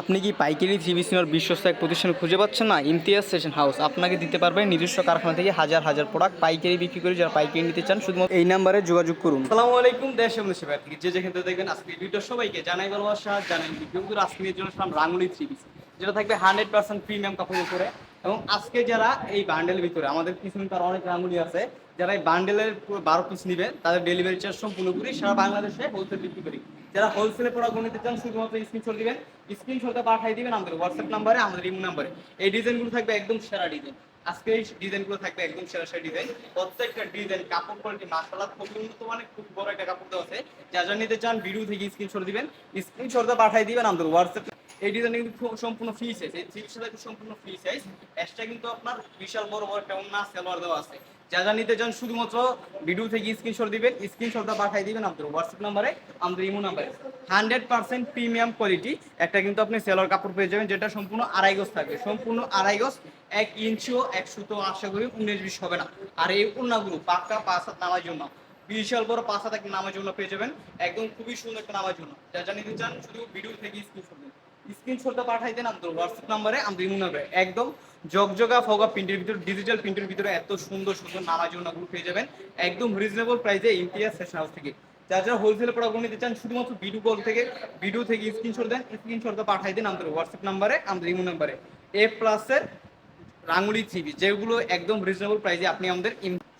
আপনি কি পাইকারি থ্রি বিসিনোর বিশ্বস্ত এক প্রতিষ্ঠান খুঁজে পাচ্ছেন না? ইমতিয়াজ সেশন হাউস, আপনাকে দিতে পারবে নিজস্ব কারখানা থেকে হাজার হাজার প্রোডাক্ট পাইকারি বিক্রি করে যারা পাইকারি নিতে চান, শুধুমাত্র এই নাম্বারে যোগাযোগ করুন। আসসালামু আলাইকুম, দেশ এবং সেবার থেকে যে যেখান থেকে দেখবেন, আজকে ভিডিও সবাইকে জানাই ভালোবাসা, জানাই কিন্তু আজকে নিয়ে চলে আসলাম রাঙ্গুলি থ্রি পিস যেটা থাকবে হান্ড্রেড পার্সেন্ট প্রিমিয়াম কাপড়ের উপরে। এবং আজকে যারা এই বান্ডেলের ভিতরে, আমাদের কিছু তার অনেক রাঙ্গুলি আছে, যারা এই বান্ডেলের বারো পিস নিবে, তাদের ডেলিভারি চার্জ সম্পূর্ণ করি, সারা বাংলাদেশে হোলসেল বিক্রি করি। যারা হোলসেলে প্রোডাক্ট নিতে চান, শুধুমাত্র স্ক্রিনশট দিবেন স্ক্রিনশটটা পাঠিয়ে দিবেন আমাদের হোয়াটসঅ্যাপ নাম্বারে আমাদের ইমো নাম্বারে এই ডিজাইনগুলো থাকবে একদম সেরা ডিজাইন আজকে এই ডিজাইনগুলো থাকবে একদম সেরা সেরা ডিজাইন প্রত্যেকটা ডিজাইন কাপড় কোয়ালিটি মাশাআল্লাহ খুবই উন্নত মানে খুব বড় একটা কাপড় দেওয়া আছে। যা যা নিতে চান ভিডিও থেকে স্ক্রিনশট দিবেন। স্ক্রিনশটটা পাঠিয়ে দিবেন আমাদের হোয়াটসঅ্যাপ এই ডিজাইন কিন্তু সম্পূর্ণ ফ্রি সাইজ এই থ্রি সাইজ সম্পূর্ণ ফ্রি সাইজ এক্সট্রা কিন্তু আপনার বিশাল বড় বড় একটা না সেলোয়ার দেওয়া আছে। যা যা নিতে চান শুধুমাত্র ভিডিও থেকে স্ক্রিনশট দিবেন স্ক্রিনশটটা পাঠিয়ে দিবেন আমাদের হোয়াটসঅ্যাপ নাম্বারে আমাদের ইমো নাম্বারে হান্ড্রেড পার্সেন্ট প্রিমিয়াম কোয়ালিটি একটা কিন্তু আপনি সেলোয়ার কাপড় পেয়ে যাবেন, যেটা সম্পূর্ণ আড়াই গজ থাকবে। সম্পূর্ণ আড়াই গজ, এক ইঞ্চিও এক সুতো আশা করি উনিশ বিশ হবে না। আর এই উন্নাগুলো পাক্কা পাঁচ হাত নামার জন্য বিশাল বড় পাঁচ হাত একটা নামার জন্য পেয়ে যাবেন। একদম খুবই সুন্দর একটা নামার জন্য যা যা নিতে চান শুধু ভিডিও থেকে স্ক্রিনশট দিন স্ক্রিনশটটা পাঠাই দেন, আমাদের হোয়াটসঅ্যাপ নাম্বারে একদম জগজগা, ফগা প্রিন্টের ভিতরে ডিজিটাল প্রিন্টের ভিতরে এত সুন্দর সুন্দর পেয়ে যাবেন। একদম রিজনেবল প্রাইসে হাউস থেকে। যারা হোলসেল প্রোডাক্ট নিতে চান, শুধুমাত্র কল থেকে থেকে স্ক্রিনশট দেন স্ক্রিনশটটা পাঠাই দেন আমাদের হোয়াটসঅ্যাপ নাম্বারে আমাদের ইমো নাম্বারে। এ প্লাসের রাঙ্গুলি থ্রি যেগুলো একদম রিজনেবল প্রাইসে আপনি আমাদের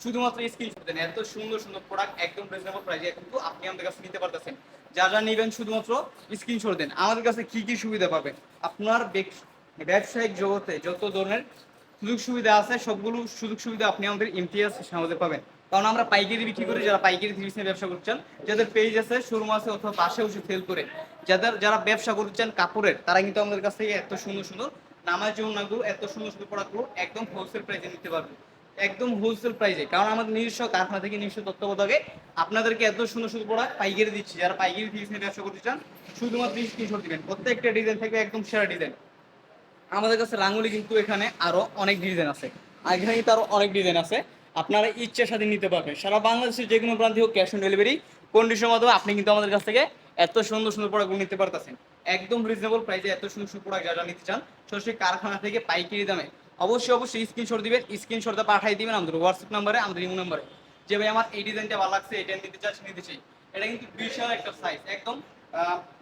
শুধুমাত্র স্ক্রিনশট দেন। এত সুন্দর সুন্দর প্রোডাক্ট একদম রিজনেবল প্রাইসে কিন্তু আপনি আমাদের কাছে নিতে পারতেছেন। যা যা নেবেন শুধুমাত্র স্ক্রিনশট দেন। আমাদের কাছে কি কি সুবিধা পাবেন? আপনার ব্যবসায়িক জগতে যত ধরনের সুযোগ সুবিধা আছে, সবগুলো সুযোগ সুবিধা আপনি আমাদের ইমতিয়াজ সমাজে পাবেন। কারণ আমরা পাইকারি বিক্রি করি, যারা পাইকারি থ্রি নিয়ে ব্যবসা করছেন যাদের পেজ আছে শোরুম আছে অথবা পাশে বসে সেল করে, যাদের যারা ব্যবসা করছেন কাপড়ের, তারা কিন্তু আমাদের কাছ থেকে এত সুন্দর সুন্দর নামাজ জৌনাগুলো এত সুন্দর সুন্দর প্রোডাক্টগুলো একদম হোলসেল প্রাইসে নিতে পারবে। একদম হোলসেল প্রাইসে কারণ আমাদের নিজস্ব কারখানা থেকে নিজস্ব তত্ত্বাবধাকে আপনাদেরকে এত সুন্দর সুন্দর প্রোডাক্ট পাইকারি দিচ্ছি। যারা পাইকারি থ্রি নিয়ে ব্যবসা করতে চান, শুধুমাত্র স্ক্রিনশট দিবেন। প্রত্যেকটা ডিজাইন থাকবে একদম সেরা ডিজাইন আমাদের কাছে রাঙ্গুলি কিন্তু এখানে আরও অনেক ডিজাইন আছে। এখানে কিন্তু আরও অনেক ডিজাইন আছে। আপনারা ইচ্ছার সাথে নিতে পারবেন। সারা বাংলাদেশের যে কোনো প্রান্তে হোক ক্যাশ অন ডেলিভারি কন্ডিশনের মাধ্যমে আপনি কিন্তু আমাদের কাছ থেকে এত সুন্দর সুন্দর প্রোডাক্টগুলো নিতে পারতেছেন। একদম রিজনেবল প্রাইসে এত সুন্দর সুন্দর প্রোডাক্ট যারা নিতে চান, সরাসরি কারখানা থেকে পাইকারি দামে অবশ্যই অবশ্যই স্ক্রিনশট দিবেন স্ক্রিনশটটা পাঠিয়ে দিবেন আমাদের হোয়াটসঅ্যাপ নাম্বারে আমাদের ইমো নাম্বারে যে ভাই, আমার এই ডিজাইনটা ভালো লাগছে, এটা নিতে চাচ্ছি, নিতে চাই। এটা কিন্তু বিশাল একটা সাইজ একদম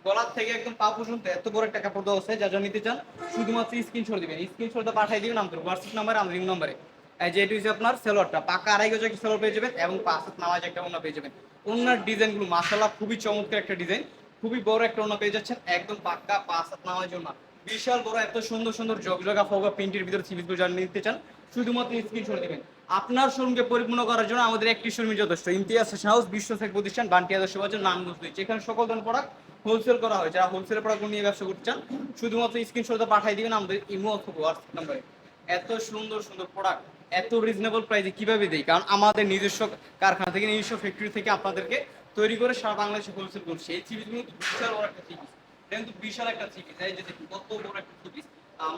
গলার থেকে একদম পা পর্যন্ত এত বড় একটা কাপড় দেওয়া আছে যা যা নিতে চান, শুধুমাত্র স্ক্রিনশট দিবেন। স্ক্রিনশটটা পাঠিয়ে দিবেন আমাদের হোয়াটসঅ্যাপ নাম্বারে আমাদের ইমো নাম্বারে যে এটি হচ্ছে আপনার সেলোয়ারটা, পাকা আড়াই গজ একটা সেলোয়ার পেয়ে যাবেন এবং পাঁচ হাত নামাজ একটা ওনা পেয়ে যাবেন। ওনার ডিজাইনগুলো মাসাল্লাহ খুবই চমৎকার একটা ডিজাইন খুবই বড় একটা ওনা পেয়ে যাচ্ছেন, একদম পাক্কা পাঁচ হাত নামাজ ওনা বিশাল বড় এত সুন্দর সুন্দর জগজগা ফগা প্রিন্টের ভিতরে সিরিজগুলো যারা নিতে চান, শুধুমাত্র স্ক্রিনশট দিবেন। আপনার শোরুমকে পরিপূর্ণ করার জন্য আমাদের একটি শোরুমই যথেষ্ট। ইমতিয়াজ ফ্যাশন হাউস, বিশ্ব থেকে প্রতিষ্ঠান বান্টি আদর্শ বাজার নামগঞ্জ দুই যেখানে সকল ধরনের প্রোডাক্ট হোলসেল করা হয়। যারা হোলসেল প্রোডাক্ট নিয়ে ব্যবসা করতে চান, শুধুমাত্র স্ক্রিনশটটা পাঠিয়ে দিবেন আমাদের ইমো অথবা হোয়াটসঅ্যাপ নাম্বারে এত সুন্দর সুন্দর প্রোডাক্ট এত রিজনেবল প্রাইসে কীভাবে দেই? কারণ আমাদের নিজস্ব কারখানা থেকে, নিজস্ব ফ্যাক্টরি থেকে আপনাদেরকে তৈরি করে সারা বাংলাদেশে হোলসেল করছে। এই থ্রি কিন্তু বিশাল বড় একটা থ্রি এটা কিন্তু বিশাল একটা থ্রি পিস এই যে কত বড় একটা থ্রি পিস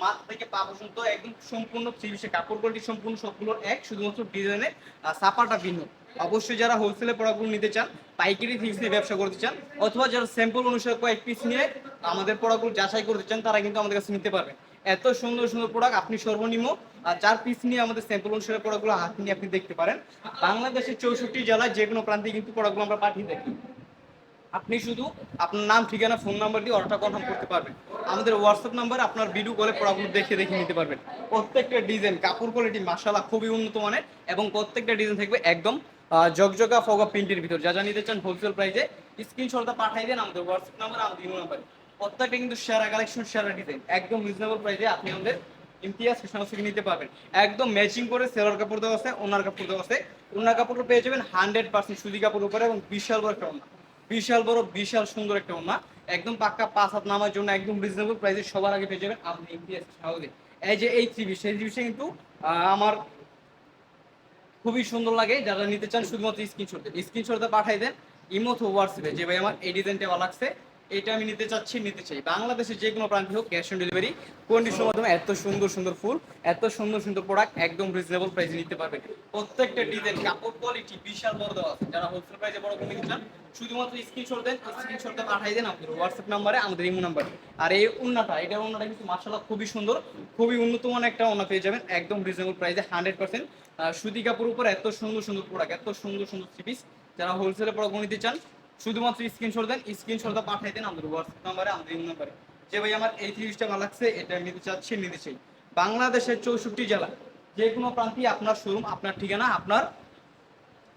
মাথা থেকে পা পর্যন্ত একদম সম্পূর্ণ থ্রি পিসের কাপড় কোয়ালিটি সম্পূর্ণ এক, শুধুমাত্র ডিজাইনের সাপাটা ভিন্ন। অবশ্যই যারা হোলসেলে প্রোডাক্টগুলো নিতে চান, পাইকারি নিয়ে ব্যবসা করতে চান, অথবা যারা স্যাম্পল অনুসারে কয়েক পিস নিয়ে আমাদের প্রোডাক্টগুলো যাচাই করতে চান, তারা কিন্তু আমাদের কাছে নিতে পারবেন এত সুন্দর সুন্দর প্রোডাক্ট আপনি সর্বনিম্ন চার পিস নিয়ে আমাদের স্যাম্পল অনুসারে প্রোডাক্টগুলো হাত নিয়ে আপনি দেখতে পারেন। বাংলাদেশের চৌষট্টি জেলায় যে কোনো প্রান্তে কিন্তু প্রোডাক্টগুলো আমরা পাঠিয়ে থাকি। আপনি শুধু আপনার নাম, ঠিকানা ফোন নাম্বার দিয়ে অর্ডারটা কনফার্ম করতে পারবেন। আমাদের হোয়াটসঅ্যাপ নাম্বার আপনার ভিডিও কলে প্রোডাক্টগুলো দেখে দেখে নিতে পারবেন। প্রত্যেকটা ডিজাইন কাপড় কোয়ালিটি মাসালা খুবই উন্নত মানের এবং প্রত্যেকটা ডিজাইন থাকবে একদম জগজগা ফগা প্রিন্টের ভিতর। যা যা নিতে চান হোলসেল প্রাইসে স্ক্রিনশটটা পাঠিয়ে দেন আমাদের হোয়াটসঅ্যাপ নাম্বার আমাদের ইমো নাম্বারে প্রত্যেকটা কিন্তু সেরা কালেকশন সেরা ডিজাইন একদম রিজনেবল প্রাইসে আপনি আমাদের ইমতিয়াজ ফ্যাশন থেকে নিতে পারবেন। একদম ম্যাচিং করে সেলার কাপড় দেওয়া আছে ওনার কাপড় দেওয়া আছে। ওনার কাপড় পেয়ে যাবেন হান্ড্রেড পার্সেন্ট সুতি কাপড় উপরে এবং বিশাল বড় একটা বিশাল বড়, বিশাল সুন্দর একটা ওনা একদম পাক্কা পাঁচ হাত নামার জন্য একদম রিজনেবল প্রাইসে সবার আগে পেয়ে যাবেন আপনি হাউসে এই যে এই থ্রি সেই থ্রি কিন্তু আমার খুবই সুন্দর লাগে। যারা নিতে চান, শুধুমাত্র স্ক্রিনশটে স্ক্রিনশটে পাঠাই দেন। ইমো হোয়াটসঅ্যাপে যে ভাই আমার এই ডিজাইনটা লাগছে। এটা আমি নিতে চাচ্ছি, নিতে চাই। বাংলাদেশের যে কোনো প্রান্তে হোক ক্যাশ অন ডেলিভারি কন্ডিশনের মাধ্যমে এত সুন্দর সুন্দর ফুল, এত সুন্দর সুন্দর প্রোডাক্ট একদম রিজনেবল প্রাইসে নিতে পারবেন প্রত্যেকটা ডিজাইন কাপড় কোয়ালিটি বিশাল বড় দেওয়া আছে। যারা হোলসেল প্রাইসে বড় করে নিতে চান, শুধুমাত্র স্ক্রিনশট দেন স্ক্রিনশটটা পাঠিয়ে দেন আমাদের হোয়াটসঅ্যাপ নাম্বারে আমাদের ইমো নাম্বারে আর এই উন্নাটা এটা উন্নাটা কিন্তু মার্শাল্লাহ খুবই সুন্দর, খুবই উন্নত মানের একটা উন্না পেয়ে যাবেন, একদম রিজনেবল প্রাইসে হান্ড্রেড পার্সেন্ট সুতি কাপড়ের উপর এত সুন্দর সুন্দর প্রোডাক্ট এত সুন্দর সুন্দর থ্রি যারা হোলসেলে প্রোডাক্ট নিতে চান শুধুমাত্র স্ক্রিনশট দেন স্ক্রিনশটটা পাঠিয়ে দেন আমাদের হোয়াটসঅ্যাপ নাম্বারে আমাদের ইমো নাম্বারে যে ভাই, আমার এই থ্রি পিসটা ভালো লাগছে, এটা নিতে চাচ্ছি নিতে চাই। বাংলাদেশের চৌষট্টি জেলা, যে কোনো প্রান্তে আপনার শোরুম আপনার ঠিকানা, আপনার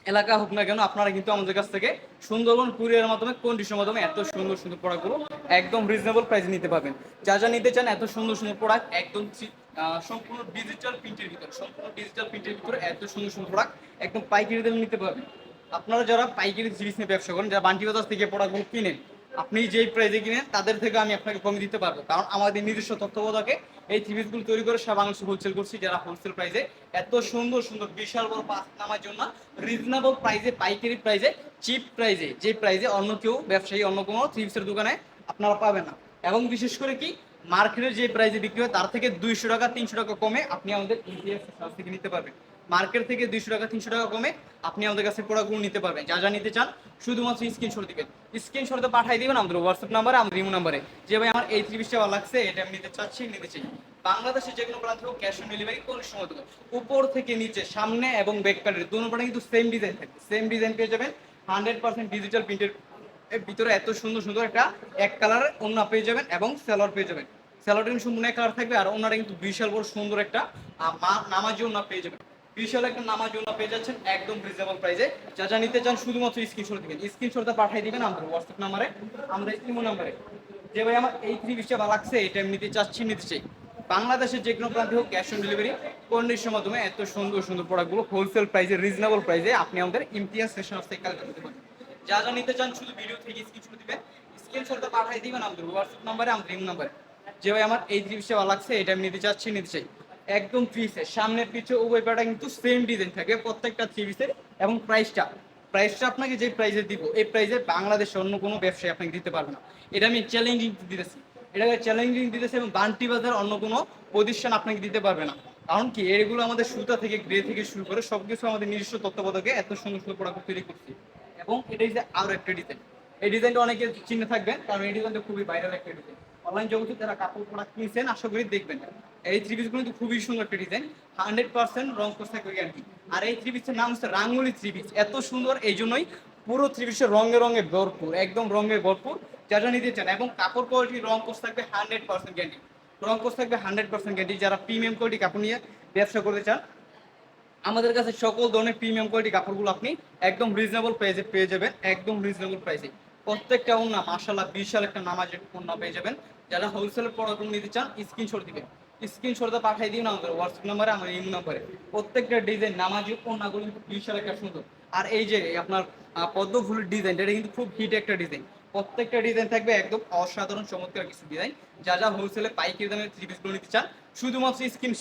এলাকা হোক না কেন, আপনারা কিন্তু আমাদের কাছ থেকে সুন্দরবন কুরিয়ার মাধ্যমে কন্ডিশনের মাধ্যমে এত সুন্দর সুন্দর প্রোডাক্টগুলো একদম রিজনেবল প্রাইসে নিতে পারবেন। যা যা নিতে চান, এত সুন্দর সুন্দর প্রোডাক্ট একদম সম্পূর্ণ ডিজিটাল প্রিন্টের ভিতরে, সম্পূর্ণ ডিজিটাল প্রিন্টের ভিতরে এত সুন্দর সুন্দর প্রোডাক্ট একদম পাইকারি দামে নিতে পারবেন। আপনারা যারা পাইকারি জিনিস নিয়ে ব্যবসা করেন, যারা বান্টি বাজার থেকে প্রোডাক্টগুলো কিনেন, আপনি যেই প্রাইসে কিনেন, তাদের থেকে আমি আপনাকে কমে দিতে পারব। কারণ আমাদের নিজস্ব তত্ত্বাবধাকে এই থ্রিপিসগুলো তৈরি করে সারা বাংলাদেশে হোলসেল করছি, যারা হোলসেল প্রাইসে এত সুন্দর সুন্দর, বিশাল বড় পাঁচ নামার জন্য রিজনেবল প্রাইসে পাইকারি প্রাইসে চিপ প্রাইসে যে প্রাইসে অন্য কেউ ব্যবসায়ী, অন্য কোনো থ্রিপিসের দোকানে আপনারা পাবেন না। এবং বিশেষ করে কি মার্কেটের যে প্রাইসে বিক্রি হয়, তার থেকে দুইশো টাকা, তিনশো টাকা কমে আপনি আমাদের থেকে নিতে পারবেন। মার্কেট থেকে দুইশো টাকা, তিনশো টাকা কমে আপনি আমাদের কাছে প্রোডাক্টগুলো নিতে পারবেন। যা যা নিতে চান, শুধুমাত্র স্ক্রিনশট দিবেন। স্ক্রিনশটে পাঠিয়ে দিবেন আমাদের হোয়াটসঅ্যাপ নাম্বারে আমাদের ইমো নাম্বারে যে ভাই আমার এই পিসটা ভালো লাগছে, এটা আমি নিতে চাচ্ছি, নিতে চাই। বাংলাদেশে যে কোনো প্রান্ত ক্যাশ অন ডেলিভারি কোন সময় দেবো উপর থেকে নিচে, সামনে এবং ব্যাক প্যাডের দুটো পাটে কিন্তু সেম ডিজাইন থাকবে। সেম ডিজাইন পেয়ে যাবেন হান্ড্রেড পার্সেন্ট ডিজিটাল প্রিন্টের ভিতরে এত সুন্দর সুন্দর একটা এক কালারের ওন্না পেয়ে যাবেন এবং সেলর পেয়ে যাবেন। স্যালাডটা কিন্তু সম্পূর্ণ কালার থাকবে, আর ওনারা কিন্তু বিশাল বড় সুন্দর একটা নামাজি ওনা পেয়ে যাবেন। বিশাল একটা নামাজি ওনা পেয়ে যাচ্ছেন, একদম রিজনেবল প্রাইসে যা যা নিতে চান শুধুমাত্র স্ক্রিনশট দিবেন। স্ক্রিনশটটা পাঠিয়ে দিবেন আমাদের হোয়াটসঅ্যাপ নাম্বারে আমাদের ইমো নাম্বারে যে ভাই আমার এই থ্রি পিসটা ভালো লাগছে, এটা আমি নিতে চাচ্ছি, নিতে চাই। বাংলাদেশের যে কোনো প্রান্তে হোক ক্যাশ অন ডেলিভারি কন্ডিশনের মাধ্যমে এত সুন্দর সুন্দর প্রোডাক্টগুলো হোলসেল প্রাইসে রিজনেবল প্রাইসে আপনি আমাদের ইমতিয়াজ সেশন হাউস থেকে কালেক্ট করতে পারেন। যা যা নিতে চান শুধু ভিডিও থেকে স্ক্রিনশট দিবেন স্ক্রিনশটটা পাঠিয়ে দিবেন আমাদের হোয়াটসঅ্যাপ নাম্বারে আমাদের ইমো নাম্বারে যে ভাই আমার এই জিনিসটা ভালো লাগছে, এটা আমি নিতে চাচ্ছি, নিতে চাই। একদম থ্রি পিসের সামনে, পিছে উভয় পাটা কিন্তু সেম ডিজাইন থাকে প্রত্যেকটা থ্রি পিসের এবং প্রাইসটা প্রাইসটা আপনাকে যে প্রাইসে দিব, এই প্রাইসে বাংলাদেশে অন্য কোনো ব্যবসায়ী আপনাকে দিতে পারবে না। এটা আমি চ্যালেঞ্জিং দিতেছি। এটাকে চ্যালেঞ্জিং দিতেছি এবং বান্টি বাজার অন্য কোনো প্রতিষ্ঠান আপনাকে দিতে পারবে না। কারণ কি? এগুলো আমাদের সুতা থেকে গ্রে থেকে শুরু করে সবকিছু আমাদের নিজস্ব তত্ত্বাবধাকে এত সুন্দর সুন্দর প্রোডাক্ট তৈরি করছি। এবং এটাই যে আরও একটা ডিজাইন এই ডিজাইনটা অনেকে চিনে থাকবেন কারণ এই ডিজাইনটা খুবই ভাইরাল একটা ডিজাইন অনলাইন জগতে যারা কাপড় প্রোডাক্ট কিনছেন, আশা করি দেখবেন। এই থ্রি পিসগুলো কিন্তু খুবই সুন্দর একটা ডিজাইন হান্ড্রেড পার্সেন্ট রং কোর্স গ্যারান্টি আর এই থ্রি পিসের নাম হচ্ছে রাঙ্গুলি থ্রি পিস এত সুন্দর এই জন্যই পুরো থ্রি পিসের রঙে রঙে ভরপুর, একদম রঙে ভরপুর। যা যা নিতে চান, এবং কাপড় কোয়ালিটি রং কোর্স থাকবে হান্ড্রেড পার্সেন্ট গ্যারান্টি রং কোর্স থাকবে হান্ড্রেড পার্সেন্ট গ্যারান্টি যারা প্রিমিয়াম কোয়ালিটি কাপড় নিয়ে ব্যবসা করতে চান, আমাদের কাছে সকল ধরনের প্রিমিয়াম কোয়ালিটি কাপড়গুলো আপনি একদম রিজনেবল প্রাইসে পেয়ে যাবেন, একদম রিজনেবল প্রাইসে প্রত্যেকটা ওনা মাশাল্লাহ বিশাল একটা নামাজের ওনা পেয়ে যাবেন। যারা হোলসেলের প্রোডাক্টগুলো নিতে চান স্ক্রিনশট দিবেন। স্ক্রিনশটটা পাঠিয়ে দিন আমাদের হোয়াটসঅ্যাপ নাম্বারে আমার ইমো নাম্বারে প্রত্যেকটা ডিজাইন নামাজি, ওনাগুলো কিন্তু বিশাল একটা সুন্দর। আর এই যে আপনার পদ্ম ফুলের ডিজাইন এটা কিন্তু খুব হিট একটা ডিজাইন প্রত্যেকটা ডিজাইন থাকবে একদম অসাধারণ, চমৎকার কিছু ডিজাইন যা যা হোলসেলে পাইকারি দামে থ্রি পিসগুলো নিতে চান, শুধুমাত্র স্ক্রিন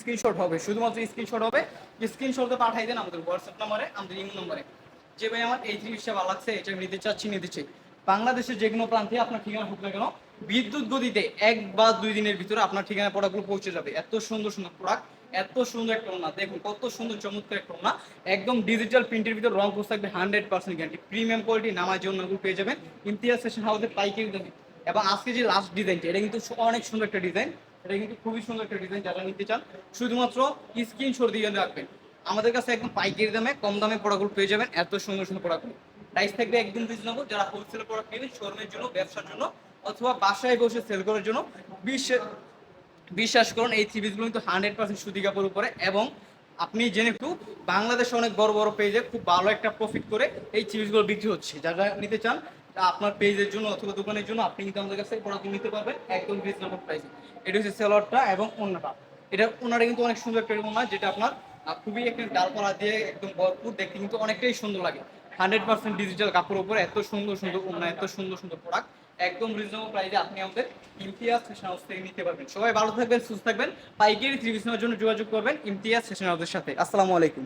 স্ক্রিনশট হবে, শুধুমাত্র স্ক্রিনশট হবে। স্ক্রিনশটে পাঠিয়ে দেন আমাদের হোয়াটসঅ্যাপ নাম্বারে আমাদের ইমো নাম্বারে যে ভাই আমার এই জিনিসটা ভালো লাগছে, এটা নিতে চাচ্ছি, নিতে চাই। বাংলাদেশের যে কোনো প্রান্তে আপনার ঠিকানা হোক না কেন? বিদ্যুৎ গতিতে এক বা দুই দিনের ভিতরে আপনার ঠিকানা প্রোডাক্টগুলো পৌঁছে যাবে। এত সুন্দর সুন্দর প্রোডাক্ট এত সুন্দর একটা ওনা দেখুন, কত সুন্দর চমৎকার একটা ওনা একদম ডিজিটাল প্রিন্টের ভিতরে রং কোর্স থাকবে hundred percent guarantee premium quality নামার জন্য পেয়ে যাবেন। ইমতিয়াজ সেশন হাউসের পাইকারি দামে। এবং আজকে যে লাস্ট ডিজাইনটা এটা কিন্তু অনেক সুন্দর একটা ডিজাইন এটা কিন্তু খুবই সুন্দর একটা ডিজাইন যারা নিতে চান, শুধুমাত্র স্ক্রিনশট দিয়ে রাখবেন। আমাদের কাছে একদম পাইকারি দামে, কম দামে প্রোডাক্টগুলো পেয়ে যাবেন। এত সুন্দর সুন্দর প্রোডাক্টগুলো প্রাইস থাকবে একদম রিজনেবল যারা হোলসেল প্রোডাক্ট নেবেন শোরুমের জন্য, ব্যবসার জন্য, অথবা বাসায় বসে সেল করার জন্য বিশ্বাস করুন, এই থ্রি কিন্তু হান্ড্রেড পার্সেন্ট সুতি কাপড় উপরে এবং আপনি জেনে একটু, বাংলাদেশে অনেক বড় বড় পেজে খুব ভালো একটা প্রফিট করে এই থ্রি পিসগুলো বিক্রি হচ্ছে। যারা নিতে চান, আপনার পেজের জন্য অথবা দোকানের জন্য, আপনি কিন্তু আমাদের কাছে প্রোডাক্ট নিতে পারবেন একদম রিজনেবল প্রাইসে এটা হচ্ছে সেলরটা এবং অন্যটা এটা ওনারা কিন্তু অনেক সুন্দর একটা যেটা আপনার খুবই একটা ডালপালা দিয়ে একদম ভরপুর, দেখতে কিন্তু অনেকটাই সুন্দর লাগে। হান্ড্রেড পার্সেন্ট ডিজিটাল কাপড় উপরে এত সুন্দর সুন্দর ওনা এত সুন্দর সুন্দর প্রোডাক্ট একদম রিজনেবল প্রাইসে আপনি আমাদের ইমতিয়াজ সেশন হাউস থেকে নিতে পারবেন। সবাই ভালো থাকবেন, সুস্থ থাকবেন, পাইকারি থ্রি জন্য যোগাযোগ করবেন ইমতিয়াজ সেশন হাউসের সাথে। আসসালামু আলাইকুম।